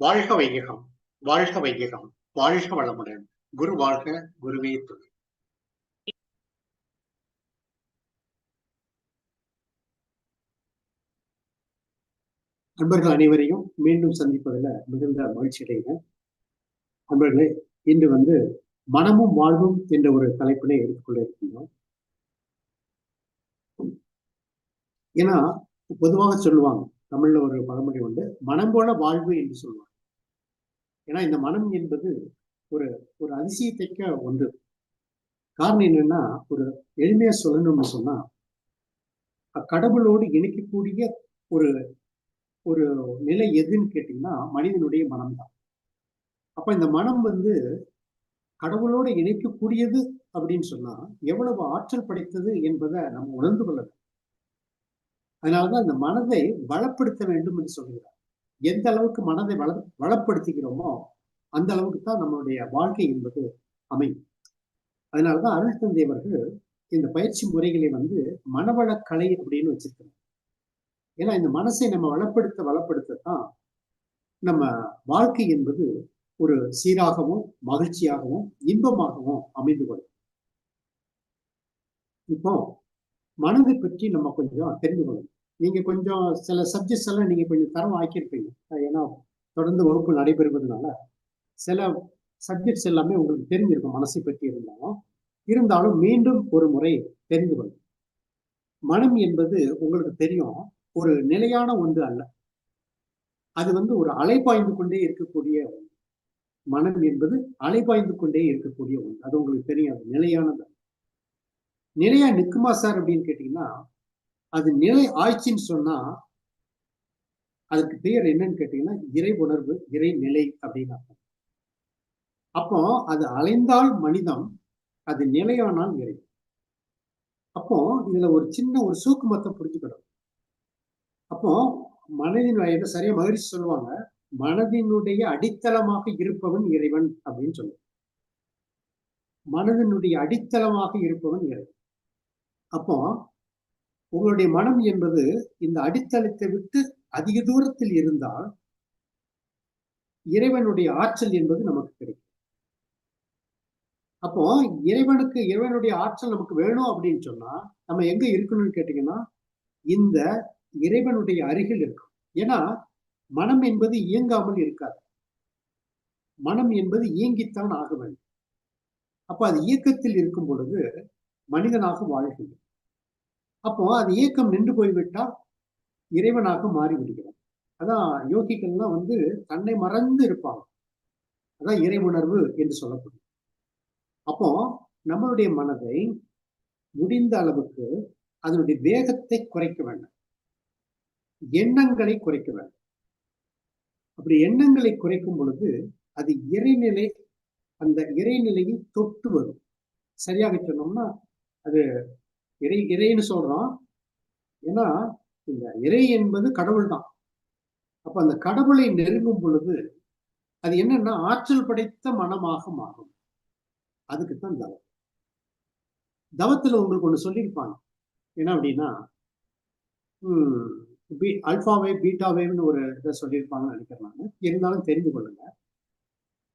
வாழ்க வையகம் வாழ்க வையகம் வாழ்க வளமுடன். குரு வாழ்க குருவே துணை. நண்பர்கள் அனைவரையும் மீண்டும் சந்திப்பதில் மிகுந்த மகிழ்ச்சி அடைகிறேன். நண்பர்களே இன்று வந்து மனமும் வாழ்வும் என்ற ஒரு தலைப்பினை எடுத்துக்கொள்ள இருக்கின்றோம். ஏன்னா பொதுவாக சொல்லுவாங்க தமிழ்ல ஒரு பழமொழி உண்டு மனம் போல வாழ்வு என்று சொல்லுவாங்க. ஏன்னா இந்த மனம் என்பது ஒரு ஒரு அதிசயத்தைக்க ஒன்று. காரணம் என்னன்னா ஒரு எளிமையா சொல்லணும்னு சொன்னா கடவுளோடு இணைக்கக்கூடிய ஒரு ஒரு நிலை எதுன்னு கேட்டீங்கன்னா மனிதனுடைய மனம்தான். அப்ப இந்த மனம் வந்து கடவுளோடு இணைக்கக்கூடியது அப்படின்னு சொன்னா எவ்வளவு ஆற்றல் படைத்தது என்பதை நம்ம உணர்ந்து கொள்ள வேண்டும். அதனாலதான் இந்த மனதை வளப்படுத்த வேண்டும் என்று சொல்கிறார். எந்த அளவுக்கு மனதை வள வளப்படுத்திக்கிறோமோ அந்த அளவுக்கு தான் நம்மளுடைய வாழ்க்கை என்பது அமையும். அதனாலதான் அருள் தந்தையவர்கள் இந்த பயிற்சி முறைகளை வந்து மனவளக்கலை அப்படின்னு வச்சிருக்கிறாங்க ஏன்னா இந்த மனசை நம்ம வளப்படுத்த வளப்படுத்தத்தான் நம்ம வாழ்க்கை என்பது ஒரு சீராகவும் மகிழ்ச்சியாகவும் இன்பமாகவும் அமைந்து கொள்ளும். இப்போ மனதை பற்றி நம்ம கொஞ்சம் தெரிந்து கொள்ளணும் நீங்க கொஞ்சம் சில சப்ஜெக்ட்ஸ் எல்லாம் நீங்க கொஞ்சம் தரம் ஆக்கியிருப்பீங்க. ஏன்னா தொடர்ந்து வகுப்பு நடைபெறுவதனால சில சப்ஜெக்ட்ஸ் எல்லாமே உங்களுக்கு தெரிஞ்சிருக்கும் மனசை பற்றி இருந்தாலும். இருந்தாலும் மீண்டும் ஒரு முறை தெரிந்து கொள்ளும் மனம் என்பது உங்களுக்கு தெரியும் ஒரு நிலையான ஒன்று அல்ல. அது வந்து ஒரு அலைபாய்ந்து கொண்டே இருக்கக்கூடிய மனம் என்பது அலைபாய்ந்து கொண்டே இருக்கக்கூடிய ஒன்று. அது உங்களுக்கு தெரியும் அது நிலையானது. நிலையா நிக்குமா சார் அப்படின்னு கேட்டீங்கன்னா அது நிலை ஆய்ச்சின்னு சொன்னா அதுக்கு பேர் என்னன்னு கேட்டீங்கன்னா இறை உணர்வு இறை நிலை அப்படின்னு அர்த்தம். அப்போ அது அலைந்தால் மனிதம் அது நிலையானால் இறை. அப்போ இதுல ஒரு சின்ன ஒரு சூக்குமத்தை புரிஞ்சுக்கணும். அப்போ மனதின் வயது சரியா மகிழ்ச்சி சொல்லுவாங்க மனதினுடைய அடித்தளமாக இருப்பவன் இறைவன் அப்படின்னு சொல்லுவாங்க மனதினுடைய அடித்தளமாக இருப்பவன் இறைவன் அப்போ உங்களுடைய மனம் என்பது இந்த அடித்தளத்தை விட்டு அதிக தூரத்தில் இருந்தால் இறைவனுடைய ஆற்றல் என்பது நமக்கு கிடைக்கும். அப்போ இறைவனுக்கு இறைவனுடைய ஆற்றல் நமக்கு வேணும் அப்படின்னு சொன்னா நம்ம எங்க இருக்கணும்னு கேட்டீங்கன்னா இந்த இறைவனுடைய அருகில் இருக்கும் ஏன்னா மனம் என்பது இயங்காமல் இருக்காது. மனம் என்பது இயங்கித்தான் ஆக வேண்டும். அப்ப அது இயக்கத்தில் இருக்கும் பொழுது மனிதனாக வாழ்கின்றது அப்போ அது இயக்கம் நின்று போய்விட்டால் இறைவனாக மாறி விடுகிறான் அதான் யோகிகள்லாம் வந்து தன்னை மறந்து இருப்பாங்க. அதான் இறை உணர்வு என்று சொல்லப்படும். அப்போ நம்மளுடைய மனதை முடிந்த அளவுக்கு அதனுடைய வேகத்தை குறைக்க வேண்டும். எண்ணங்களை குறைக்க வேண்டும். அப்படி எண்ணங்களை குறைக்கும் பொழுது அது இறைநிலை அந்த இறைநிலையை தொட்டு வரும். சரியாக சொன்னோம்னா அது இறை இறைன்னு சொல்றோம். ஏன்னா இந்த இறை என்பது கடவுள் தான் அப்ப அந்த கடவுளை நெருங்கும் பொழுது அது என்னன்னா ஆற்றல் படைத்த மனமாக மாறும். அதுக்குத்தான் தவம். தவத்துல உங்களுக்கு ஒண்ணு சொல்லியிருப்பாங்க. என்ன அப்படின்னா உம் பி அல்ஃபாவே பீட்டாவேன்னு ஒரு இதை சொல்லியிருப்பாங்கன்னு நினைக்கிறேன் நான். இருந்தாலும் தெரிந்து கொள்ளுங்க.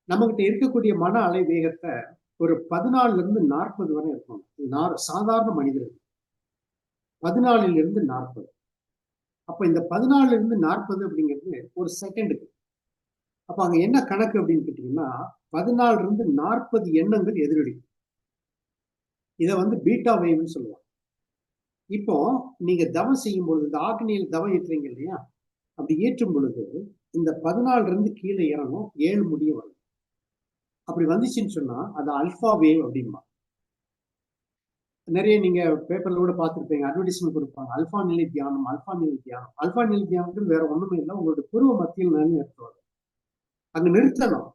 நம்மகிட்ட இருக்கக்கூடிய மன அலை வேகத்தை ஒரு பதினாலுல இருந்து நாற்பது வரை இருக்கும் சாதாரண மனிதர்கள். பதினாலுல இருந்து நாற்பது. அப்ப இந்த பதினாலுல இருந்து நாற்பது அப்படிங்கிறது ஒரு செகண்டுக்கு. அப்ப அங்க என்ன கணக்கு அப்படின்னு கேட்டீங்கன்னா பதினாலுல இருந்து நாற்பது எண்ணங்கள் எதிரொலிக்கும் இதை வந்து பீட்டா வேவ்னு சொல்லுவாங்க. இப்போ நீங்க தவம் செய்யும் பொழுது இந்த ஆக்னியில் தவம் ஏற்றுறீங்க இல்லையா? அப்படி ஏற்றும் பொழுது இந்த பதினாலுல இருந்து கீழே இறங்கும் ஏழு முடிய வரும் அப்படி வந்துச்சுன்னு சொன்னா அது அல்ஃபா வேவ் அப்படிமா நிறைய நீங்க பேப்பர்ல கூட பார்த்துருப்பீங்க அட்வர்டைஸ்மெண்ட் கொடுப்பாங்க அல்ஃபா நிலை தியானம் அல்ஃபா நிலை தியானம். அல்ஃபா நிலை தியானம் வேற ஒண்ணுமே இல்லை உங்களுடைய பூர்வ மத்தியில் நிறுத்துவாங்க அங்க நிறுத்தணும்.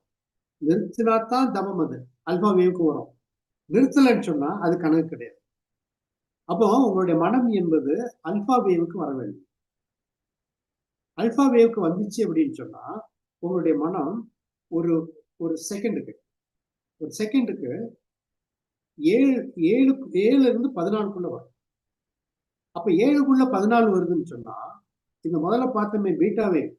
நிறுத்தினா தான் தமம் அது அல்ஃபா வேவுக்கு வரும். நிறுத்தலைன்னு சொன்னா அது கணக்கு கிடையாது. அப்போ உங்களுடைய மனம் என்பது அல்ஃபா வேவுக்கு வர வேண்டும். அல்ஃபா வேவுக்கு வந்துச்சு அப்படின்னு சொன்னா உங்களுடைய மனம் ஒரு ஒரு செகண்டுக்கு ஒரு செகண்டுக்கு ஏழு ஏழு ஏழுல இருந்து பதினாலுக்குள்ள வரும். அப்ப ஏழுக்குள்ள பதினாலு வருதுன்னு சொன்னா இந்த முதல்ல பார்த்தோமே பீட்டா வேவ்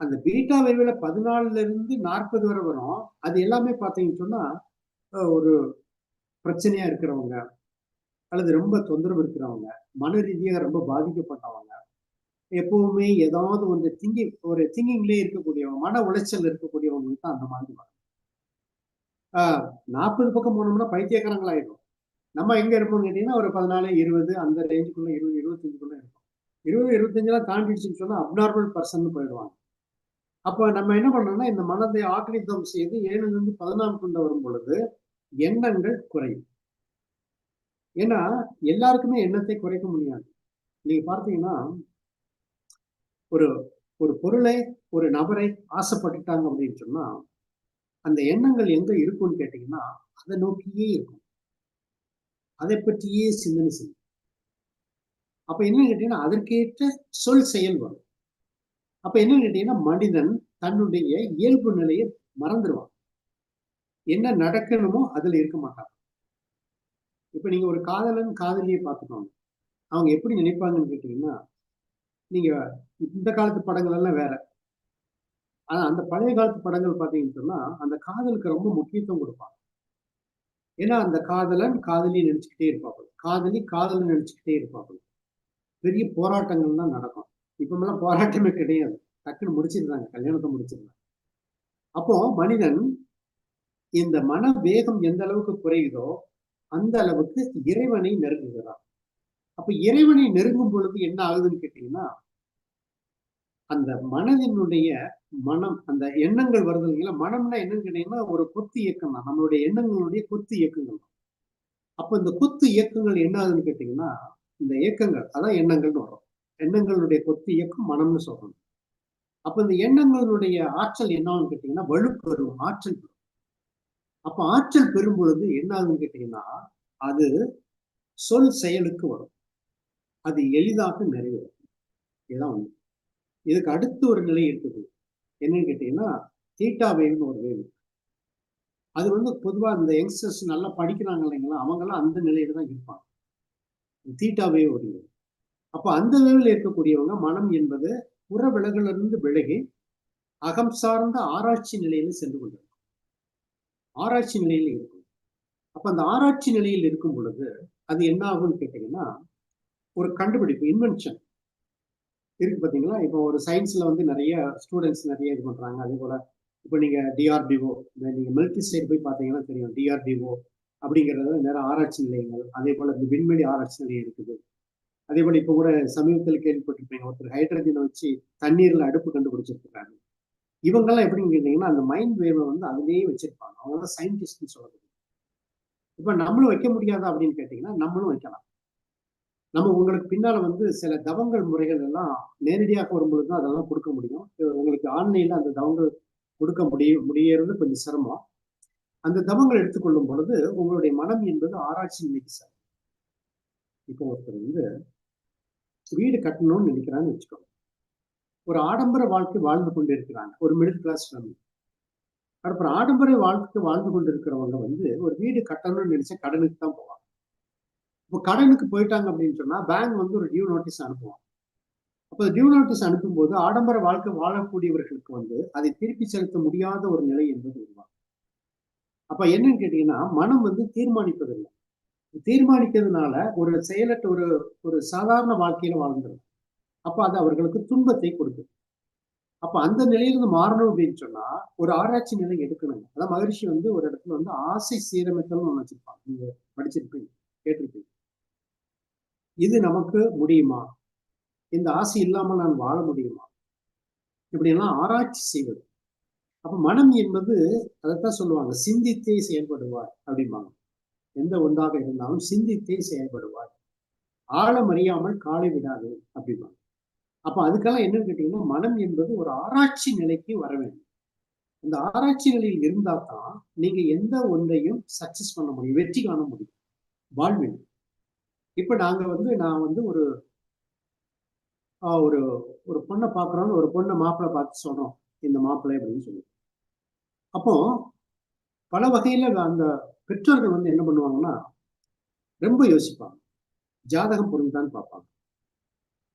அந்த பீட்டா வேவ்ல பதினாலுல இருந்து நாற்பது வரை வரும். அது எல்லாமே பார்த்தீங்கன்னு சொன்னா ஒரு பிரச்சனையா இருக்கிறவங்க அல்லது ரொம்ப தொந்தரவு இருக்கிறவங்க மன ரீதியாக ரொம்ப பாதிக்கப்பட்டவங்க எப்பவுமே ஏதாவது வந்து திங்கிங் ஒரு திங்கிங்லேயே இருக்கக்கூடியவங்க மன உளைச்சல் இருக்கக்கூடியவங்களுக்கு தான் அந்த மாதிரி வரும். நாற்பது பக்கம் போனோம்னா பைத்தியக்காரங்களாயிடும் நம்ம எங்க இருப்போம் கேட்டீங்கன்னா ஒரு பதினாலு இருபது அந்த ரேஞ்சுக்குள்ள இருபது இருபத்தஞ்சுக்குள்ள இருக்கும் இருபது இருபத்தஞ்செல்லாம் தாண்டிடுச்சுன்னு சொன்னா அப்நார்மல் பர்சன் போயிடுவாங்க. அப்போ நம்ம என்ன பண்ணோம்னா இந்த மனதை ஆக்கிரமித்தம் செய்து ஏழுலேருந்து பதினாலு கொண்டு வரும் பொழுது எண்ணங்கள் குறையும். ஏன்னா எல்லாருக்குமே எண்ணத்தை குறைக்க முடியாது. நீங்க பார்த்தீங்கன்னா ஒரு ஒரு பொருளை ஒரு நபரை ஆசைப்பட்டுட்டாங்க அப்படின்னு சொன்னா அந்த எண்ணங்கள் எங்க இருக்கும்னு கேட்டீங்கன்னா அதை நோக்கியே இருக்கும். அதை பற்றியே சிந்தனை செய்யும். அப்ப என்னன்னு கேட்டீங்கன்னா அதற்கேற்ற சொல் செயல் வரும். அப்ப என்னன்னு கேட்டீங்கன்னா மனிதன் தன்னுடைய இயல்பு நிலையை மறந்துடுவான் என்ன நடக்கணுமோ அதுல இருக்க மாட்டான். இப்ப நீங்க ஒரு காதலன் காதலியை பார்த்துக்கோங்க. அவங்க எப்படி நினைப்பாங்கன்னு கேட்டீங்கன்னா நீங்க இந்த காலத்து படங்கள் எல்லாம் வேற. ஆனா அந்த பழைய காலத்து படங்கள் பார்த்தீங்கன்னு சொன்னா அந்த காதலுக்கு ரொம்ப முக்கியத்துவம் கொடுப்பாங்க. ஏன்னா அந்த காதலன் காதலி நினைச்சுக்கிட்டே இருப்பாங்க காதலி காதலன் நினைச்சுக்கிட்டே இருப்பாங்க பெரிய போராட்டங்கள் தான் நடக்கும். இப்பமெல்லாம் போராட்டமே கிடையாது. டக்குன்னு முடிச்சிருந்தாங்க கல்யாணத்தை முடிச்சிருந்தாங்க அப்போ மனிதன் இந்த மன வேகம் எந்த அளவுக்கு குறையுதோ அந்த அளவுக்கு இறைவனை நெருங்குகிறான். அப்ப இறைவனை நெருங்கும் பொழுது என்ன ஆகுதுன்னு கேட்டீங்கன்னா அந்த மனதினுடைய மனம் அந்த எண்ணங்கள் வருது இல்லைங்களா? மனம்னா என்னன்னு கேட்டீங்கன்னா ஒரு கொத்து இயக்கம் தான். நம்மளுடைய எண்ணங்களுடைய கொத்து இயக்கங்கள் தான். அப்ப இந்த கொத்து இயக்கங்கள் என்ன ஆகுதுன்னு கேட்டீங்கன்னா இந்த இயக்கங்கள் அதான் எண்ணங்கள்னு வரும். எண்ணங்களுடைய கொத்து இயக்கம் மனம்னு சொல்றோம். அப்ப இந்த எண்ணங்களுடைய ஆற்றல் என்னன்னு கேட்டீங்கன்னா வலுப்பெறும் ஆற்றல் பெறும். அப்ப ஆற்றல் பெறும் பொழுது என்ன ஆகுதுன்னு கேட்டீங்கன்னா அது சொல் செயலுக்கு வரும். அது எளிதாக நிறைவேறும். இதுதான் ஒண்ணு இதுக்கு அடுத்து ஒரு நிலை இருக்குது. என்னன்னு கேட்டீங்கன்னா தீட்டா வேவ்னு ஒரு வேவ் அது வந்து பொதுவாக இந்த யங்ஸ்டர்ஸ் நல்லா படிக்கிறாங்க இல்லைங்களா? அவங்கெல்லாம் அந்த நிலையில தான் இருப்பாங்க. தீட்டா வேவ் ஒரு வேவ். அப்போ அந்த வேவில் இருக்கக்கூடியவங்க மனம் என்பது புற விலகிலிருந்து விலகி அகம் சார்ந்த ஆராய்ச்சி நிலையில சென்று கொண்டிருக்கும். ஆராய்ச்சி நிலையில் இருக்கும். அப்ப அந்த ஆராய்ச்சி நிலையில் இருக்கும் பொழுது அது என்ன ஆகும்னு கேட்டீங்கன்னா ஒரு கண்டுபிடிப்பு இன்வென்ஷன் இருக்கு பார்த்தீங்களா இப்போ ஒரு சயின்ஸ்ல வந்து நிறைய ஸ்டூடெண்ட்ஸ் நிறைய இது பண்றாங்க. அதே போல இப்போ நீங்க டிஆர்டிஓ இந்த நீங்க மிலிட்ரி சைடு போய் பார்த்தீங்கன்னா தெரியும். டிஆர்டிஓ அப்படிங்கிறது நிறைய ஆராய்ச்சி நிலையங்கள். அதே போல இந்த விண்வெளி ஆராய்ச்சி நிலையம் இருக்குது. அதே போல இப்போ கூட சமீபத்தில் கேள்விப்பட்டிருப்பீங்க. ஒருத்தர் ஹைட்ரஜனை வச்சு தண்ணீர்ல அடுப்பு கண்டுபிடிச்சிருக்காங்க இவங்கெல்லாம் எப்படின்னு கேட்டீங்கன்னா அந்த மைண்ட் வேவை வந்து அதுலேயே வச்சிருப்பாங்க. அவங்க தான் சயின்டிஸ்ட்னு சொல்லப்படுது. இப்போ நம்மளும் வைக்க முடியாதா அப்படின்னு கேட்டீங்கன்னா நம்மளும் வைக்கலாம். நம்ம உங்களுக்கு பின்னால வந்து சில தவங்கள் முறைகள் எல்லாம் நேரடியாக வரும்பொழுது தான் அதெல்லாம் கொடுக்க முடியும். உங்களுக்கு ஆன்லைன்ல அந்த தவங்கள் கொடுக்க முடிய முடியறது கொஞ்சம் சிரமம். அந்த தவங்கள் எடுத்துக்கொள்ளும் பொழுது உங்களுடைய மனம் என்பது ஆராய்ச்சி நிலைக்கு சார் இப்போ ஒருத்தர் வந்து வீடு கட்டணும்னு நினைக்கிறான்னு வச்சுக்கோங்க. ஒரு ஆடம்பர வாழ்க்கை வாழ்ந்து கொண்டு இருக்கிறாங்க. ஒரு மிடில் கிளாஸ் ஃபேமிலி அப்புறம் ஆடம்பர வாழ்க்கை வாழ்ந்து கொண்டு இருக்கிறவங்க வந்து ஒரு வீடு கட்டணும்னு நினைச்சா கடனுக்கு தான் போவாங்க. இப்போ கடனுக்கு போயிட்டாங்க அப்படின்னு சொன்னா பேங்க் வந்து ஒரு டியூ நோட்டீஸ் அனுப்புவாங்க. அப்போ டியூ நோட்டீஸ் அனுப்பும்போது ஆடம்பர வாழ்க்கை வாழக்கூடியவர்களுக்கு வந்து அதை திருப்பி செலுத்த முடியாத ஒரு நிலை என்பது உருவாகும். அப்ப என்னன்னு கேட்டீங்கன்னா மனம் வந்து தீர்மானிப்பதில்லை. தீர்மானிக்கிறதுனால ஒரு செயலற்ற ஒரு ஒரு சாதாரண வாழ்க்கையில வாழ்ந்துடும் அப்ப அது அவர்களுக்கு துன்பத்தை கொடுக்குது அப்ப அந்த நிலையிலிருந்து மாறணும் அப்படின்னு சொன்னா ஒரு ஆராய்ச்சி நிலை எடுக்கணும் அதான் மகிழ்ச்சி வந்து ஒரு இடத்துல வந்து ஆசை சீரமைத்தல்னு ஒன்று வச்சிருப்பாங்க. நீங்க படிச்சிருப்பீங்க கேட்டிருப்பீங்க. இது நமக்கு முடியுமா? இந்த ஆசை இல்லாமல் நான் வாழ முடியுமா? இப்படியெல்லாம் ஆராய்ச்சி செய்வது. அப்ப மனம் என்பது அதைத்தான் சொல்லுவாங்க சிந்தித்தே செயல்படுவார் அப்படிம்பாங்க. எந்த ஒன்றாக இருந்தாலும் சிந்தித்தே செயல்படுவார் ஆழம் அறியாமல் காலை விடாது அப்படிம்பாங்க. அப்ப அதுக்கெல்லாம் என்னன்னு கேட்டீங்கன்னா மனம் என்பது ஒரு ஆராய்ச்சி நிலைக்கு வர வேண்டும். இந்த ஆராய்ச்சி நிலையில் இருந்தா தான் நீங்க எந்த ஒன்றையும் சக்சஸ் பண்ண முடியும் வெற்றி காண முடியும். வாழ்வில். இப்போ நாங்கள் வந்து நான் வந்து ஒரு ஒரு ஒரு பொண்ணை பார்க்குறோன்னு ஒரு பொண்ணை மாப்பிள்ளை பார்த்து சொன்னோம். இந்த மாப்பிள்ளை அப்படின்னு சொல்லி. அப்போ பல வகையில் அந்த பெற்றோர்கள் வந்து என்ன பண்ணுவாங்கன்னா ரொம்ப யோசிப்பாங்க. ஜாதகம் பொருள்தான் பார்ப்பாங்க.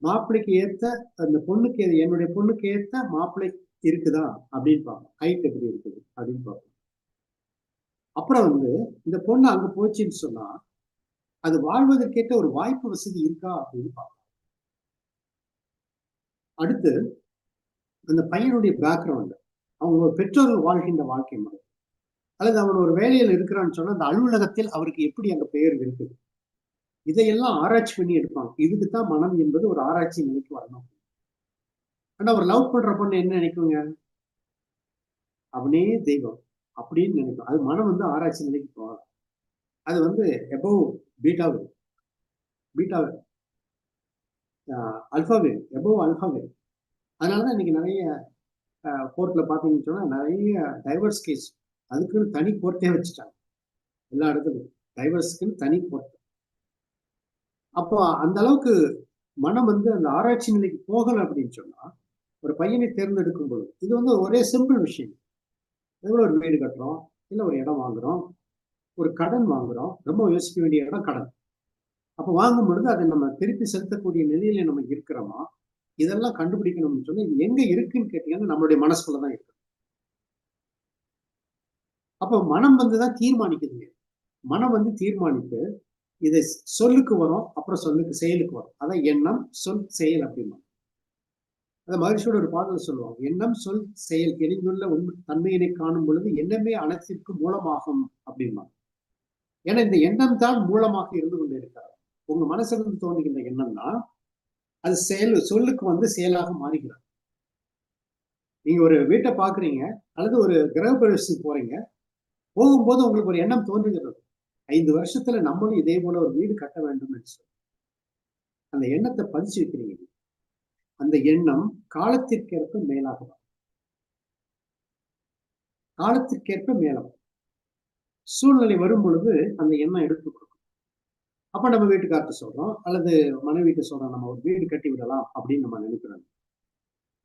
மாப்பிள்ளைக்கு ஏற்ற அந்த பொண்ணுக்கு என்னுடைய பொண்ணுக்கு ஏற்ற மாப்பிள்ளை இருக்குதா அப்படின்னு பார்ப்போம் ஹைட் எப்படி இருக்குது அப்படின்னு பார்ப்போம் அப்புறம் வந்து இந்த பொண்ணு அங்கே போச்சுன்னு சொன்னால் அது வாழ்வதற்கேற்ற ஒரு வாய்ப்பு வசதி இருக்கா அப்படின்னு பார்க்கலாம் அடுத்து அந்த பையனுடைய பேக்ரவுண்ட் அவங்க பெற்றோர்கள் வாழ்கின்ற வாழ்க்கை முறை. அல்லது அவன் ஒரு வேலையில் இருக்கிறான்னு சொன்னா அந்த அலுவலகத்தில் அவருக்கு எப்படி அங்க பெயர் இருக்குது? இதையெல்லாம் ஆராய்ச்சி பண்ணி எடுப்பாங்க. இதுக்கு தான் மனம் என்பது ஒரு ஆராய்ச்சி நிலைக்கு வரணும் ஆனா அவர் லவ் பண்ற பொண்ணு என்ன நினைக்குங்க? அவனே தெய்வம் அப்படின்னு நினைக்கும். அது மனம் வந்து ஆராய்ச்சி நிலைக்கு போகலாம் அது வந்து எபோவ் பீட்டாவே பீட்டாவே அல்பாவே எபோவ் அல்பாவே அதனாலதான் இன்னைக்கு நிறைய கோர்ட்டில் பார்த்தீங்கன்னு சொன்னால் நிறைய டைவர்ஸ் கேஸ் அதுக்குன்னு தனி கோர்ட்டே வச்சுட்டாங்க. எல்லா இடத்துலையும் டைவர்ஸ்க்குன்னு தனி கோர்ட் அப்போ அந்த அளவுக்கு மனம் வந்து அந்த ஆராய்ச்சி நிலைக்கு போகலை அப்படின்னு சொன்னால் ஒரு பையனை தேர்ந்தெடுக்கும் பொழுது இது வந்து ஒரே சிம்பிள் விஷயம். எவ்வளோ ஒரு வீடு கட்டுறோம் இல்லை ஒரு இடம் வாங்குறோம் ஒரு கடன் வாங்குறோம். ரொம்ப யோசிக்க வேண்டிய இடம் கடன். அப்போ வாங்கும் பொழுது அதை நம்ம திருப்பி செலுத்தக்கூடிய நிலையில நம்ம இருக்கிறோமா இதெல்லாம் கண்டுபிடிக்கணும்னு சொல்லி இது எங்க இருக்குன்னு கேட்டீங்கன்னா நம்மளுடைய மனசுக்குள்ள தான் இருக்கு. அப்போ மனம் வந்து தான் தீர்மானிக்குதுங்க. மனம் வந்து தீர்மானித்து இதை சொல்லுக்கு வரும் அப்புறம் சொல்லுக்கு செயலுக்கு வரும். அதான் எண்ணம் சொல் செயல் அப்படிமா அந்த மகிழ்ச்சியோட ஒரு பாடல் சொல்லுவாங்க. எண்ணம் சொல் செயல் தெளிந்துள்ள உண்மை தன்மையினை காணும் பொழுது எண்ணமே அனைத்திற்கு மூலமாகும் அப்படிமா ஏன்னா இந்த எண்ணம் தான் மூலமாக இருந்து கொண்டு இருக்கிறார் உங்க மனசிலிருந்து தோன்றுகின்ற எண்ணம் தான் அது செயல் சொல்லுக்கு வந்து செயலாக மாறுகிறார் நீங்க ஒரு வீட்டை பாக்குறீங்க அல்லது ஒரு கிரக பிரவேசத்துக்கு போறீங்க போகும்போது உங்களுக்கு ஒரு எண்ணம் தோன்றுகிறது. ஐந்து வருஷத்துல நம்மளும் இதே போல ஒரு வீடு கட்ட வேண்டும் என்று சொல்லி. அந்த எண்ணத்தை பதிச்சு வைக்கிறீங்க அந்த எண்ணம் காலத்திற்கேற்ப மேலாக காலத்திற்கேற்ப மேலாகும் சூழ்நிலை வரும் பொழுது அந்த எண்ணம் எடுத்து கொடுக்கும். அப்ப நம்ம வீட்டுக்கார்ட்ட சொல்றோம் அல்லது மனைவிட்டு சொல்றோம் நம்ம ஒரு வீடு கட்டி விடலாம் அப்படின்னு நம்ம நினைக்கிறோம்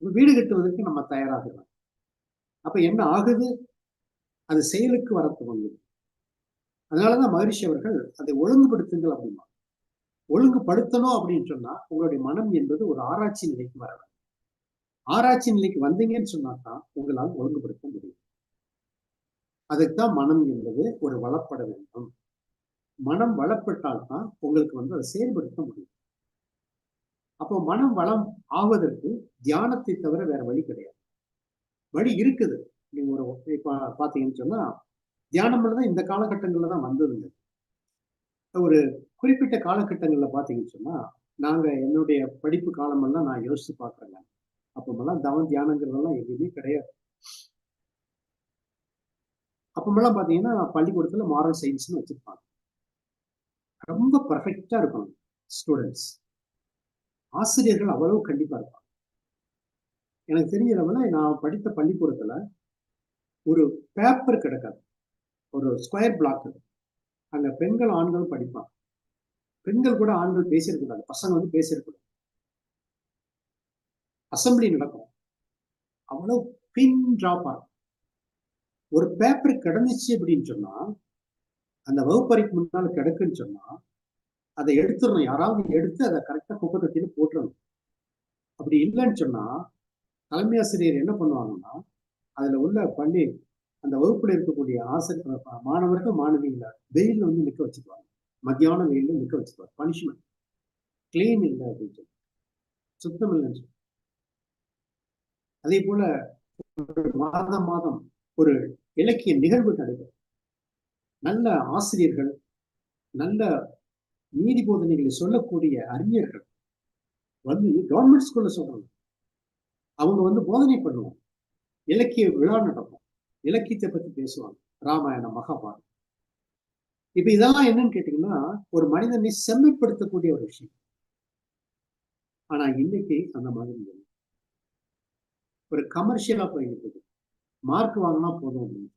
வீடு கட்டுவதற்கு நம்ம தயாராகிறோம் அப்ப என்ன ஆகுது? அது செயலுக்கு வர துவங்குது. அதனாலதான் மகரிஷி அவர்கள் அதை ஒழுங்குபடுத்துங்கள் அப்படிமா ஒழுங்குபடுத்தணும் அப்படின்னு சொன்னா உங்களுடைய மனம் என்பது ஒரு ஆராய்ச்சி நிலைக்கு வர ஆராய்ச்சி நிலைக்கு வந்தீங்கன்னு சொன்னா தான் உங்களால் ஒழுங்குபடுத்த முடியும். அதுக்குதான் மனம் என்பது ஒரு வளப்பட வேண்டும். மனம் வளப்பட்டால் தான் உங்களுக்கு வந்து அதை செயல்படுத்த முடியும். அப்போ மனம் வளம் ஆவதற்கு தியானத்தை தவிர வேற வழி கிடையாது. வழி இருக்குது. நீங்க ஒரு இப்ப பாத்தீங்கன்னு சொன்னா தியானம் தான் இந்த காலகட்டங்கள்ல தான் வந்ததுங்க. ஒரு குறிப்பிட்ட காலகட்டங்கள்ல பாத்தீங்கன்னு சொன்னா நாங்க என்னுடைய படிப்பு காலமெல்லாம் நான் யோசிச்சு பாக்குறேங்க அப்பமெல்லாம் தவம் தியானங்கிறதெல்லாம் எதுவுமே கிடையாது. அப்பமெல்லாம் பார்த்தீங்கன்னா பள்ளிக்கூடத்தில் மாரல் சயின்ஸ்னு வச்சுருப்பாங்க. ரொம்ப பர்ஃபெக்டாக இருக்கணும் ஸ்டூடெண்ட்ஸ் ஆசிரியர்கள் அவ்வளவு கண்டிப்பாக இருப்பாங்க. எனக்கு தெரிஞ்ச நான் படித்த பள்ளிக்கூடத்தில் ஒரு பேப்பர் கிடக்காது. ஒரு ஸ்கொயர் பிளாக் அங்கே பெண்கள் ஆண்கள் படிப்பாங்க. பெண்கள் கூட ஆண்கள் பேசியிருக்கூடாது பசங்க வந்து பேசியிருக்கூடாது அசம்பிளி நடக்கும். அவ்வளவு பின் ட்ராப் ஆகும். ஒரு பேப்பர் கிடந்துச்சு அப்படின்னு சொன்னா அந்த வகுப்பறைக்கு முன்னால் கிடக்குன்னு சொன்னா அதை எடுத்துடணும். யாராவது எடுத்து அதை கரெக்டாக குப்பை தொட்டியில போட்டுறணும் அப்படி இல்லைன்னு சொன்னா தலைமை ஆசிரியர் என்ன பண்ணுவாங்கன்னா அதுல உள்ள பள்ளி அந்த வகுப்புல இருக்கக்கூடிய ஆசிரியர் மாணவர்கள் மாணவிகளை வெயில்ல வந்து நிற்க வச்சுக்குவாங்க. மத்தியான வெயிலில் நிற்க வச்சுக்குவாங்க. பனிஷ்மெண்ட் கிளீன் இல்லை அப்படின்னு சொல்லி. சுத்தம் இல்லைன்னு சொல்லி. அதே போல மாதம் மாதம் ஒரு இலக்கிய நிகழ்வு நடைபெறும். நல்ல ஆசிரியர்கள் நல்ல நீதி போதனைகளை சொல்லக்கூடிய அறிஞர்கள் வந்து கவர்மெண்ட் ஸ்கூல்ல சொல்றாங்க. அவங்க வந்து போதனை பண்ணுவாங்க. இலக்கிய விழா நடக்கும். இலக்கியத்தை பத்தி பேசுவாங்க. ராமாயணம் மகாபாரதம். இப்ப இதெல்லாம் என்னன்னு கேட்டீங்கன்னா ஒரு மனிதனை செம்மைப்படுத்தக்கூடிய ஒரு விஷயம். ஆனா இன்னைக்கு அந்த மாதிரி ஒரு கமர்ஷியலா போயிட்டு மார்க் வாங்கினா போதும் அப்படின்னு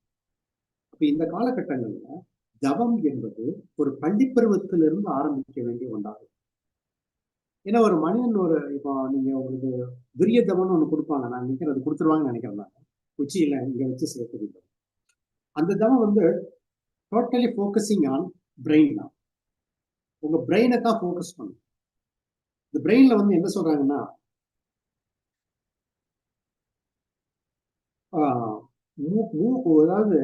அப்ப இந்த காலகட்டங்கள்ல தவம் என்பது ஒரு பள்ளிப்பருவத்திலிருந்து ஆரம்பிக்க வேண்டிய ஒன்றாகும். ஏன்னா ஒரு மனிதன் ஒரு இப்போ நீங்க உங்களுக்கு துரிய தவம்னு ஒண்ணு கொடுப்பாங்க. நான் நினைக்கிறேன் கொடுத்துருவாங்கன்னு நினைக்கிறேன் நான். உச்சியில இங்க வச்சு சேர்த்துக்கிட்டு அந்த தவம் வந்து டோட்டலி ஃபோக்கஸிங் ஆன் பிரெயின் தான். உங்க பிரெயினை தான் ஃபோக்கஸ் பண்ணும். இந்த பிரெயின்ல வந்து என்ன சொல்றாங்கன்னா அதாவது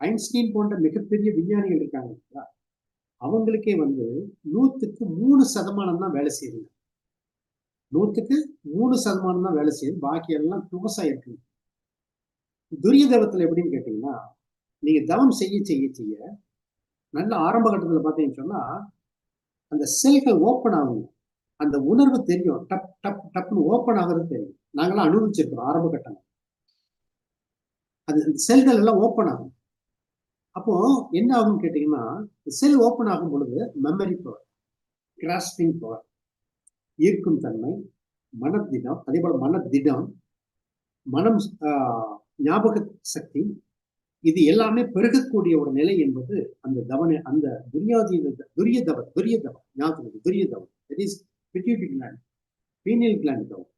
ஐன்ஸ்டீன் போன்ற மிகப்பெரிய விஞ்ஞானிகள் இருக்காங்க இல்லையா? அவங்களுக்கே வந்து நூத்துக்கு மூணு சதமானம் தான் வேலை செய்யுங்க நூத்துக்கு மூணு சதமானம் தான் வேலை செய்யுது. பாக்கி எல்லாம் துவசா இருக்குங்க துரிய தவத்துல எப்படின்னு கேட்டீங்கன்னா நீங்க தவம் செய்ய செய்ய செய்ய நல்ல ஆரம்ப கட்டத்தில் பார்த்தீங்கன்னு சொன்னா அந்த செல்கள் ஓப்பன் ஆகும் அந்த உணர்வு தெரியும். டப் டப் டப்னு ஓப்பன் ஆகுறது தெரியும். நாங்களாம் அனுபவிச்சிருக்கிறோம் ஆரம்ப கட்டங்கள் அது செல்கள் எல்லாம் ஓப்பன் ஆகும். அப்போ என்ன ஆகும்னு கேட்டீங்கன்னா செல் ஓப்பன் ஆகும் பொழுது மெமரி பவர் கிராஸ்பிங் பவர் ஈர்க்கும் தன்மை மனதிடம் அதே போல மனதிடம் மனம் ஞாபக சக்தி இது எல்லாமே பெருகக்கூடிய ஒரு நிலை என்பது அந்த தவனை அந்த துரியாதி துரிய தவ துரிய தவம் ஞாபகம் துரிய தவம் that is pituitary gland pineal gland தவம்.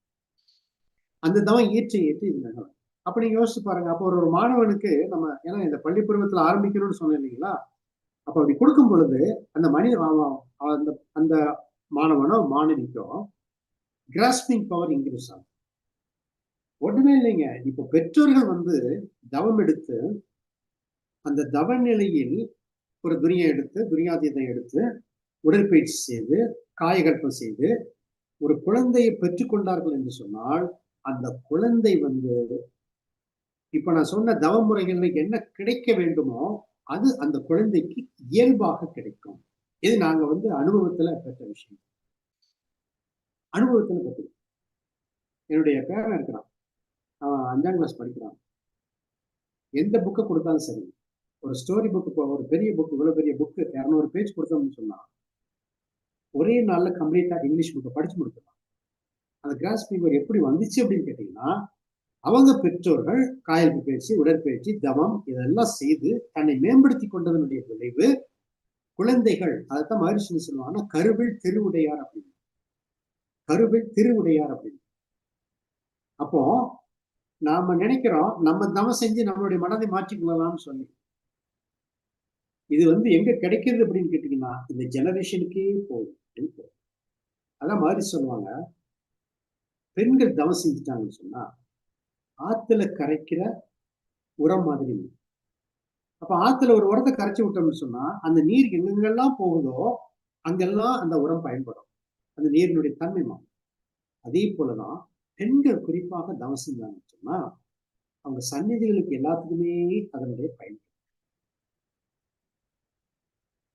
அந்த தவம் ஏற்ற ஏற்று இது நகரம் அப்ப நீங்க யோசிச்சு பாருங்க. அப்போ ஒரு ஒரு மாணவனுக்கு நம்ம ஏன்னா இந்த பள்ளி பருவத்துல ஆரம்பிக்கணும்னு சொன்னேன் இல்லைங்களா? அப்ப அப்படி கொடுக்கும் பொழுது அந்த மனித அந்த அந்த மாணவனோ மாணவிக்கோ கிராஸ்பிங் பவர் இன்க்ரீஸ் ஆகும். உடனே இல்லைங்க. இப்போ பெற்றோர்கள் வந்து தவம் எடுத்து அந்த தவ நிலையில் ஒரு துரியம் எடுத்து துரியாதீதம் எடுத்து உடற்பயிற்சி செய்து காயகல்பம் செய்து ஒரு குழந்தையை பெற்றுக்கொண்டார்கள் என்று சொன்னால் அந்த குழந்தை வந்து இப்ப நான் சொன்ன தவ முறைகள்ல என்ன கிடைக்க வேண்டுமோ அது அந்த குழந்தைக்கு இயல்பாக கிடைக்கும். இது நாங்க வந்து அனுபவத்துல பெற்ற விஷயம். அனுபவத்துல பெற்றது என்னுடைய பேரன் இருக்கிறான். அவன் அஞ்சாம் கிளாஸ் படிக்கிறான். எந்த புக்கை கொடுத்தாலும் சரி ஒரு ஸ்டோரி புக்கு ஒரு பெரிய புக் இவ்வளவு பெரிய புக்கு இரநூறு பேஜ் கொடுத்தோம்னு சொன்னா ஒரே நாள்ல கம்ப்ளீட்டா இங்கிலீஷ் புக்கை படிச்சு முடிச்சிடலாம். அந்த கிராஸ் பீவர் எப்படி வந்துச்சு அப்படின்னு கேட்டீங்கன்னா அவங்க பெற்றோர்கள் காயல் பயிற்சி உடற்பயிற்சி தவம் இதெல்லாம் செய்து தன்னை மேம்படுத்தி கொண்டதனுடைய விளைவு குழந்தைகள். அதைத்தான் மகரிஷி சொல்லுவாங்கன்னா கருவில் திருவுடையார் அப்படின்னு. கருவில் திருவுடையார் அப்படின்னு. அப்போ நாம நினைக்கிறோம் நம்ம தவம் செஞ்சு நம்மளுடைய மனதை மாற்றிக்கொள்ளலாம்னு சொல்லி இது வந்து எங்க கிடைக்கிறது அப்படின்னு கேட்டீங்கன்னா இந்த ஜெனரேஷனுக்கே போதும். அப்படின்னு அதான் மாதிரி சொல்லுவாங்க பெண்கள் தவம் செஞ்சுட்டாங்கன்னு சொன்னா ஆத்துல கரைக்கிற உரம் மாதிரி. அப்ப ஆத்துல ஒரு உரத்தை கரைச்சி விட்டோம்னு சொன்னா அந்த நீர் எங்கெங்கெல்லாம் போகுதோ அங்கெல்லாம் அந்த உரம் பயன்படும். அந்த நீரினுடைய தன்மை மாறும். அதே போலதான் பெண்கள் குறிப்பாக தவம் செஞ்சாங்கன்னு சொன்னா அவங்க சந்நிதிகளுக்கு எல்லாத்துக்குமே அதனுடைய பயன்.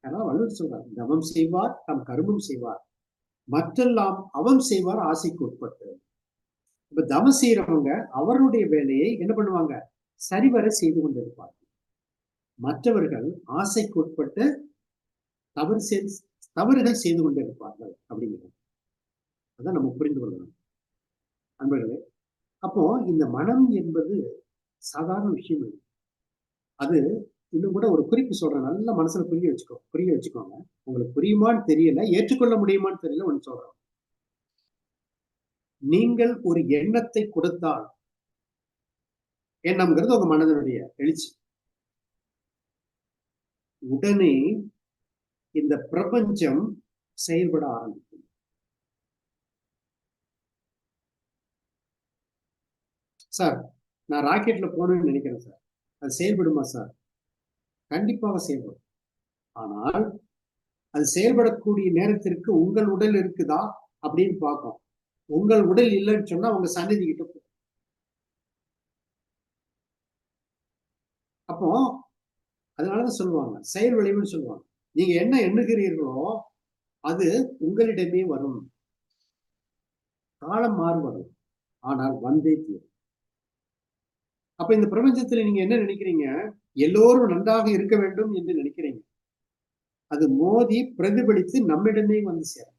ஏன்னா வள்ளுவர் சொல்றார் தவம் செய்வார் தம் கருமம் செய்வார். மற்றெல்லாம் அவம் செய்வார் ஆசைக்கு உட்பட்டு. இப்ப தவம் செய்யறவங்க அவருடைய வேலையை என்ன பண்ணுவாங்க? சரிவர செய்து கொண்டிருப்பார்கள். மற்றவர்கள் ஆசைக்கு உட்பட்டு தவறு செய் தவறுகள் செய்து கொண்டிருப்பார்கள் அப்படிங்கிறது. அதான் நம்ம புரிந்து கொள்ளணும். அன்பர்களே அப்போ இந்த மனம் என்பது சாதாரண விஷயம் இல்லை. அது இன்னும் கூட ஒரு குறிப்பு சொல்றேன். நல்ல மனசுல புரிய வச்சுக்கோ புரிய வச்சுக்கோங்க. உங்களுக்கு புரியுமான்னு தெரியல ஏற்றுக்கொள்ள முடியுமான்னு தெரியல ஒன்று சொல்றேன். நீங்கள் ஒரு எண்ணத்தை கொடுத்தால் எண்ணம்ங்கிறது உங்க மனதனுடைய எழுச்சி. உடனே இந்த பிரபஞ்சம் செயல்பட ஆரம்பிக்கும். சார் நான் ராக்கெட்ல போகணும்னு நினைக்கிறேன் சார். அது செயல்படுமா சார்? கண்டிப்பாக செயல்படும். ஆனால் அது செயல்படக்கூடிய நேரத்திற்கு உங்கள் உடல் இருக்குதா அப்படின்னு பார்க்கும் உங்கள் உடல் இல்லைன்னு சொன்னா உங்க சந்நிதி கிட்ட போ. அப்போ அதனாலதான் சொல்லுவாங்க. செயல் விளைவுன்னு சொல்லுவாங்க. நீங்க என்ன எண்ணுகிறீர்களோ அது உங்களிடமே வரும். காலம் மாறுபடும். ஆனால் வந்தே தீரும். அப்ப இந்த பிரபஞ்சத்துல நீங்க என்ன நினைக்கிறீங்க? எல்லோரும் நன்றாக இருக்க வேண்டும் என்று நினைக்கிறீங்க. அது மோதி பிரதிபலித்து நம்மிடமே வந்து சேரும்.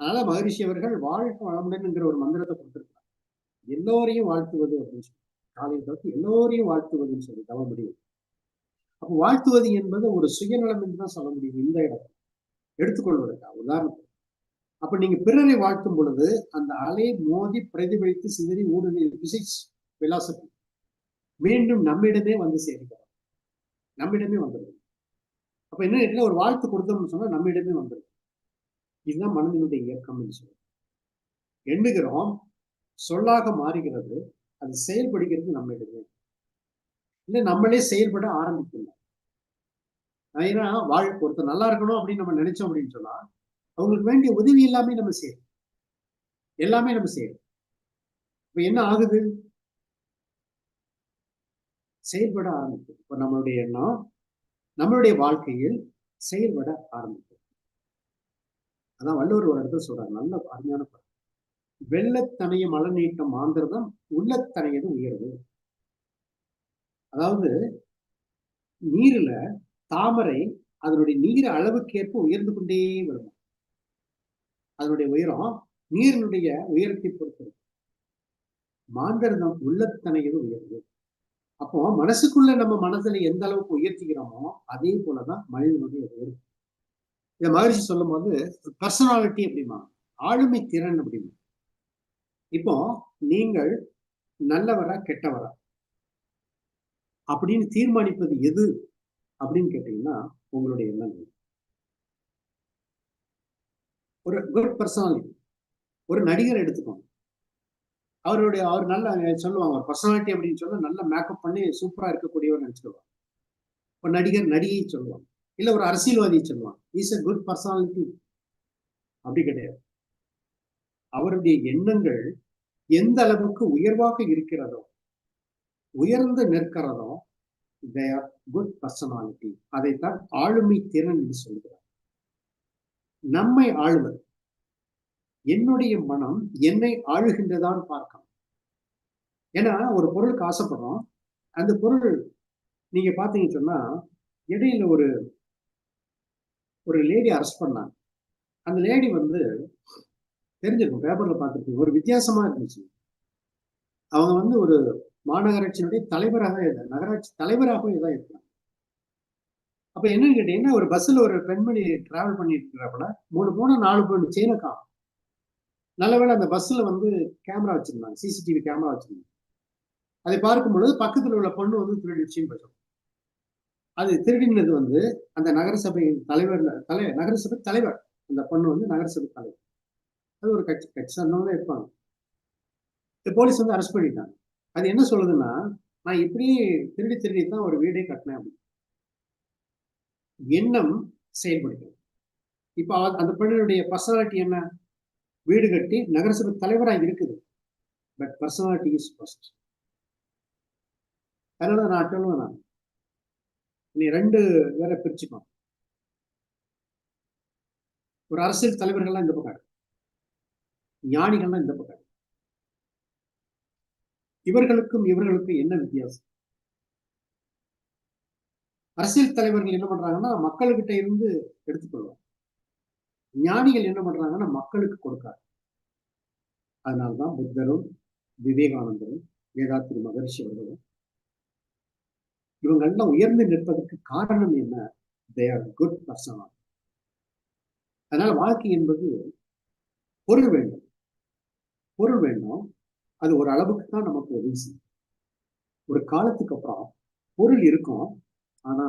அதனால மகரிஷி அவர்கள் வாழ்க வளமுடன்ங்கிற ஒரு மந்திரத்தை கொடுத்துருக்காங்க எல்லோரையும் வாழ்த்துவது அப்படின்னு சொல்லி காலையில் தவிர்த்து எல்லோரையும் வாழ்த்துவதுன்னு சொல்லி தவ முடியும் அப்போ வாழ்த்துவது என்பது ஒரு சுயநலம் என்று தான் சொல்ல முடியும் இந்த இடத்துல எடுத்துக்கொள்வதற்கா? உதாரணத்துக்கு. அப்ப நீங்க பிறரை வாழ்த்தும் பொழுது அந்த அலை மோதி பிரதிபலித்து சிதறி ஊடுருவி பிசிக்ஸ் பிலாசபி மீண்டும் நம்மிடமே வந்து சேர்க்கிறோம் நம்மிடமே வந்துடும் அப்ப என்ன இடத்துல ஒரு வாழ்த்து கொடுத்தோம்னு சொன்னா நம்மிடமே வந்துடும் இதுதான் மனதினுடைய இயக்கம் சொல்லுவோம் எண்ணுகிறோம் சொல்லாக மாறுகிறது அது செயல்படுகிறது நம்ம இடமே இல்லை நம்மளே செயல்பட ஆரம்பிக்கல. ஏன்னா வாழ்க்கை ஒருத்தர் நல்லா இருக்கணும் அப்படின்னு நம்ம நினைச்சோம் அப்படின்னு சொன்னா அவங்களுக்கு வேண்டிய உதவி எல்லாமே நம்ம செய்யணும் எல்லாமே நம்ம செய்யணும் இப்ப என்ன ஆகுது? செயல்பட ஆரம்பிக்கும் இப்ப நம்மளுடைய எண்ணம் நம்மளுடைய வாழ்க்கையில் செயல்பட ஆரம்பிக்கும் அதான் வள்ளுவர் ஒரு இடத்துல சொல்றாரு நல்ல அருமையான படம் வெள்ளத்தனைய மழை நீட்டம் மாந்திரதம் உள்ளத்தனையது உயர்வு. அதாவது நீர்ல தாமரை அதனுடைய நீர் அளவுக்கேற்ப உயர்ந்து கொண்டே வரும்? அதனுடைய உயரம் நீரினுடைய உயரத்தை பொறுத்தது. மாந்தரதம் உள்ளத்தனையது உயர்வு. அப்போ மனசுக்குள்ள நம்ம மனசுல எந்த அளவுக்கு உயர்த்திக்கிறோமோ அதே போலதான் மனிதனுடைய உயர்வு. இதை மகிழ்ச்சி சொல்லும் போது பர்சனாலிட்டி அப்படிமா ஆளுமை திறன் அப்படிமா இப்போ நீங்கள் நல்லவரா கெட்டவரா? அப்படின்னு தீர்மானிப்பது எது? அப்படின்னு கேட்டீங்கன்னா உங்களுடைய எண்ணங்கள். ஒரு குட் பர்சனாலிட்டி ஒரு நடிகர் எடுத்துக்கோங்க. அவருடைய அவர் நல்ல சொல்லுவாங்க ஒரு பர்சனாலிட்டி அப்படின்னு சொன்னா நல்ல மேக்கப் பண்ணி சூப்பரா இருக்கக்கூடியவர் நினைச்சிருவாங்க ஒரு நடிகர் நடிகை சொல்லுவாங்க. இல்ல ஒரு அரசியல்வாதி சொல்லுவான் இஸ் எ குட் பர்சனாலிட்டி அப்படி கிடையாது. அவருடைய எண்ணங்கள் எந்த அளவுக்கு உயர்வாக இருக்கிறதோ உயர்ந்து நிற்கிறதோ தேர் குட் பர்சனாலிட்டி அதைத்தான் ஆளுமை திறன் என்று சொல்கிறார். நம்மை ஆளுவது என்னுடைய மனம் என்னை ஆளுகின்றதான் பார்க்கணும். ஏன்னா ஒரு பொருளுக்கு ஆசைப்படுறோம். அந்த பொருள் நீங்க பாத்தீங்கன்னு சொன்னா இடையில ஒரு ஒரு லேடி அரெஸ்ட் பண்ணாங்க. அந்த லேடி வந்து தெரிஞ்சிருக்கும் பேப்பர்ல பார்த்துருக்கீங்க ஒரு வித்தியாசமா இருந்துச்சு. அவங்க வந்து ஒரு மாநகராட்சியினுடைய தலைவராக நகராட்சி தலைவராகவும் இதான் இருக்காங்க அப்ப என்னன்னு கேட்டீங்கன்னா ஒரு பஸ்ல ஒரு பெண்மணி டிராவல் பண்ணிட்டு இருக்கிறப்பல மூணு போன நாலு போன செயினை காணும். நல்லவேளை அந்த பஸ்ல வந்து கேமரா வச்சிருந்தாங்க சிசிடிவி கேமரா வச்சிருந்தாங்க. அதை பார்க்கும் பொழுது பக்கத்தில் உள்ள பொண்ணு வந்து திருடிச்சின்னு பேசும் அது திருடினது வந்து அந்த நகரசபை தலைவர் தலை நகரசபை தலைவர். அந்த பொண்ணு வந்து நகரசபை தலைவர். அது ஒரு கட்சி கட்சி சார்ந்தவங்க இருப்பாங்க. போலீஸ் வந்து அரெஸ்ட் பண்ணிட்டாங்க. அது என்ன சொல்லுதுன்னா நான் இப்படி திருடி திருடி தான் ஒரு வீடே கட்டினேன் அப்படின்னு. எண்ணம் செயல்படுகிறது. இப்போ அந்த பெண்ணுடைய பர்சனாலிட்டி என்ன? வீடு கட்டி நகரசபை தலைவராக இருக்குது. பட் பர்சனாலிட்டி இஸ் ஃபர்ஸ்ட் அதனால நான் சொல்லுவேன் நான் நீ ரெண்டு வேற பிரிச்சுக்கோ. ஒரு அரசியல் தலைவர்கள்லாம் இந்த பக்கம் ஞானிகள்லாம் இந்த பக்கம் இவர்களுக்கும் இவர்களுக்கும் என்ன வித்தியாசம்? அரசியல் தலைவர்கள் என்ன பண்றாங்கன்னா மக்கள்கிட்ட இருந்து எடுத்துக்கொள்வாங்க. ஞானிகள் என்ன பண்றாங்கன்னா மக்களுக்கு கொடுக்காது. அதனால்தான் புத்தரும் விவேகானந்தரும் வேதாத்திரி மகரிஷி அவர்களும் இவங்கெல்லாம் உயர்ந்து நிற்பதற்கு காரணம் என்ன? தே ஆர் குட் பர்சன் அதனால வாழ்க்கை என்பது பொருள் வேண்டும். பொருள் வேண்டும். அது ஒரு அளவுக்கு தான் நமக்கு உதவி செய்யும் ஒரு காலத்துக்கு அப்புறம் பொருள் இருக்கும். ஆனா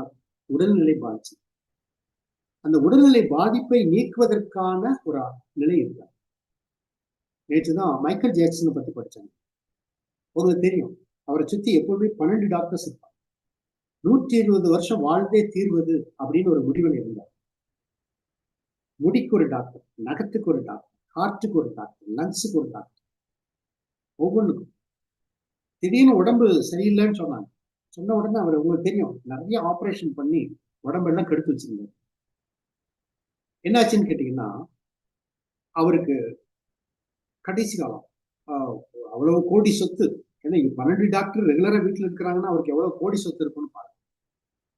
உடல்நிலை பாதிச்சு. அந்த உடல்நிலை பாதிப்பை நீக்குவதற்கான ஒரு நிலை இருக்காது நேற்று தான் மைக்கேல் ஜாக்சனை பத்தி படிச்சாங்க உங்களுக்கு தெரியும். அவரை சுத்தி எப்பவுமே பன்னெண்டு டாக்டர்ஸ் இருப்பாங்க. நூற்றி இருபது வருஷம் வாழ்ந்தே தீர்வது அப்படின்னு ஒரு முடிவில் இருந்தார். முடிக்கு ஒரு டாக்டர் நகத்துக்கு ஒரு டாக்டர் ஹார்ட்டுக்கு ஒரு டாக்டர் லங்ஸுக்கு ஒரு டாக்டர் ஒவ்வொன்றுக்கும். திடீர்னு உடம்பு சரியில்லைன்னு சொன்னாங்க. சொன்ன உடனே அவர் உங்களுக்கு தெரியும் நிறைய ஆப்ரேஷன் பண்ணி உடம்பெல்லாம் கெடுத்து வச்சிருந்தார். என்னாச்சுன்னு கேட்டீங்கன்னா அவருக்கு கடைசி காலம் அவ்வளவு கோடி சொத்து ஏன்னா பன்னெண்டு டாக்டர் ரெகுலரா வீட்டில் இருக்கிறாங்கன்னா அவருக்கு எவ்வளவு கோடி சொத்து இருக்குன்னு பாருங்க.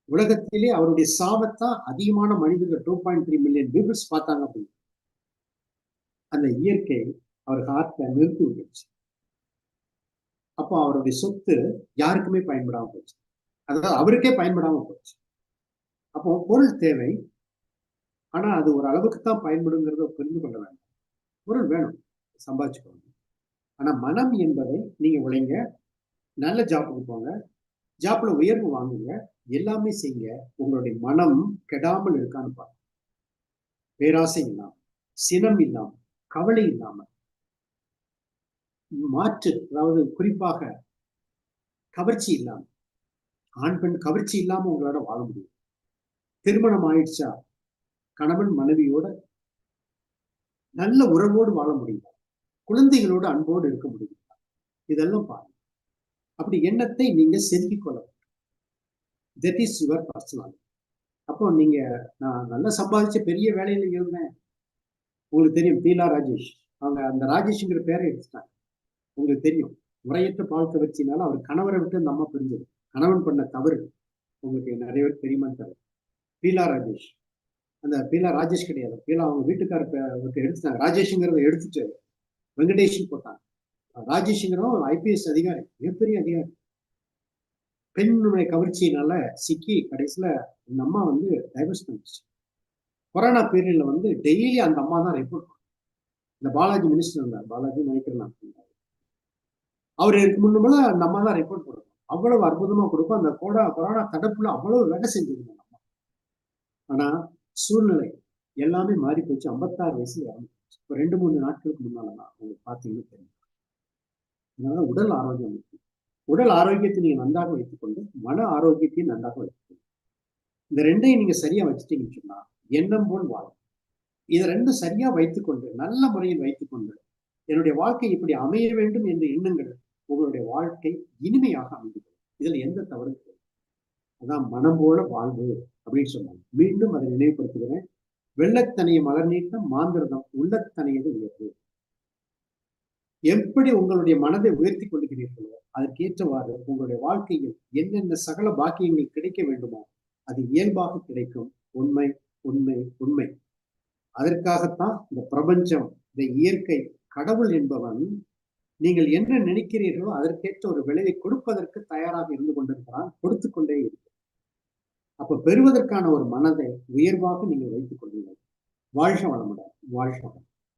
உலகத்திலே அவருடைய சாபத்தான் அதிகமான மனிதர்கள் two point three million peoples பார்த்தாங்க அப்படின்னு அந்த இயற்கை அவர் ஹார்ட்டை நிறுத்தி விட்டுருச்சு. அப்போ அவருடைய சொத்து யாருக்குமே பயன்படாம போச்சு. அதாவது அவருக்கே பயன்படாம போச்சு. அப்போ பொருள் தேவை. ஆனா அது ஒரு அளவுக்கு தான் பயன்படுங்கிறத புரிந்து கொள்ள வேண்டாம். பொருள் வேணும். சம்பாதிச்சுக்கோங்க. ஆனா மனம் என்பதை நீங்க உழைங்க. நல்ல ஜாப்புக்கு போங்க. ஜாப்ல உயர்வு வாங்குங்க எல்லாமே செய்யுங்க. உங்களுடைய மனம் கெடாமல் இருக்கான்னு பாருங்க. பேராசை இல்லாம சினம் இல்லாம கவலை இல்லாம மாற்று அதாவது குறிப்பாக கவர்ச்சி இல்லாம ஆண் பெண் கவர்ச்சி இல்லாம உங்களோட வாழ முடியும். திருமணம் ஆயிடுச்சா கணவன் மனைவியோட நல்ல உறவோடு வாழ முடியுமா? குழந்தைகளோட அன்போடு இருக்க முடியுமா? இதெல்லாம் பாருங்க. அப்படி எண்ணத்தை நீங்க செதுக்கி கொள்ள தட் இஸ் யுவர் பர்சனல் அப்போ நீங்க நான் நல்லா சம்பாதிச்ச பெரிய வேலையில இருந்தேன். உங்களுக்கு தெரியும் பீலா ராஜேஷ் அவங்க அந்த ராஜேஷ்ங்கிற பேரை எடுத்துட்டாங்க. உங்களுக்கு தெரியும் முறையற்ற பால் கவர்ச்சினால அவர் கணவரை விட்டு அந்த அம்மா பிரிஞ்சது. கணவன் பண்ண தவறு உங்களுக்கு நிறைய பேர் தெரியுமான்னு தவறு பீலா ராஜேஷ் அந்த பீலா ராஜேஷ் கிடையாது. பீலா அவங்க வீட்டுக்காரருக்கு எடுத்துட்டாங்க. ராஜேஷ்ங்கிறத எடுத்துட்டு வெங்கடேஷன் போட்டாங்க. ராஜேஷ்ங்கிறவன் ஐபிஎஸ் அதிகாரி மிகப்பெரிய அதிகாரி. பெண்ணுடைய கவர்ச்சியினால சிக்கி கடைசியில இந்த அம்மா வந்து டைவர்ஸ் பண்ணிச்சு கொரோனா பீரியட்ல வந்து டெய்லி அந்த அம்மா தான் ரிப்போர்ட் இந்த பாலாஜி மினிஸ்டர் இருந்தார் பாலாஜி நினைக்கிறேன் அவர் இருக்கு முன்னுமே அந்த அம்மா தான் ரிப்போர்ட் கொடுக்கும் அவ்வளவு அற்புதமா கொடுக்கும் அந்த கோடா கொரோனா தடுப்புல அவ்வளவு வேலை செஞ்சிருந்தாங்க அம்மா. ஆனா சூழ்நிலை எல்லாமே மாறி போச்சு ஐம்பத்தாறு வயசுல இறந்து இப்போ ரெண்டு மூணு நாட்களுக்கு முன்னால தான் உங்களுக்கு பார்த்தீங்கன்னா தெரியும். அதனால உடல் ஆரோக்கியம் முக்கியம் உடல் ஆரோக்கியத்தை நீங்க நன்றாக வைத்துக்கொண்டு மன ஆரோக்கியத்தையும் நன்றாக வைத்துக்கொண்டு இந்த ரெண்டையும் நீங்க சரியா வச்சுட்டீங்கன்னு சொன்னா எண்ணம் போல் வாழும். இதை ரெண்டும் சரியா வைத்துக்கொண்டு நல்ல முறையில் வைத்துக்கொண்டு என்னுடைய வாழ்க்கை இப்படி அமைய வேண்டும் என்ற எண்ணங்கள் உங்களுடைய வாழ்க்கை இனிமையாக அமைந்து இதுல எந்த தவறும் கிடையாது அதான் மனம் போல வாழ்வு அப்படின்னு சொன்னாங்க. மீண்டும் அதை நினைவுபடுத்துகிறேன். வெள்ளத்தனைய மலர் நீட்டம் மாந்திரதம் உள்ளத்தனையது உயர்வு. எப்படி உங்களுடைய மனதை உயர்த்தி கொள்கிறீர்களோ அதற்கேற்றவாறு உங்களுடைய வாழ்க்கையில் என்னென்ன சகல பாக்கியங்கள் கிடைக்க வேண்டுமோ அது இயல்பாக கிடைக்கும். உண்மை உண்மை உண்மை. அதற்காகத்தான் இந்த பிரபஞ்சம் இந்த இயற்கை கடவுள் என்பவன் நீங்கள் என்ன நினைக்கிறீர்களோ அதற்கேற்ற ஒரு விளைவை கொடுப்பதற்கு தயாராக இருந்து கொண்டிருக்கிறான் கொடுத்து கொண்டே இருக்கு அப்ப பெறுவதற்கான ஒரு மனதை உயர்வாக நீங்கள் வைத்துக் கொள்ளுங்கள். வாழ்க வளமுடன். வாழ்க வளம்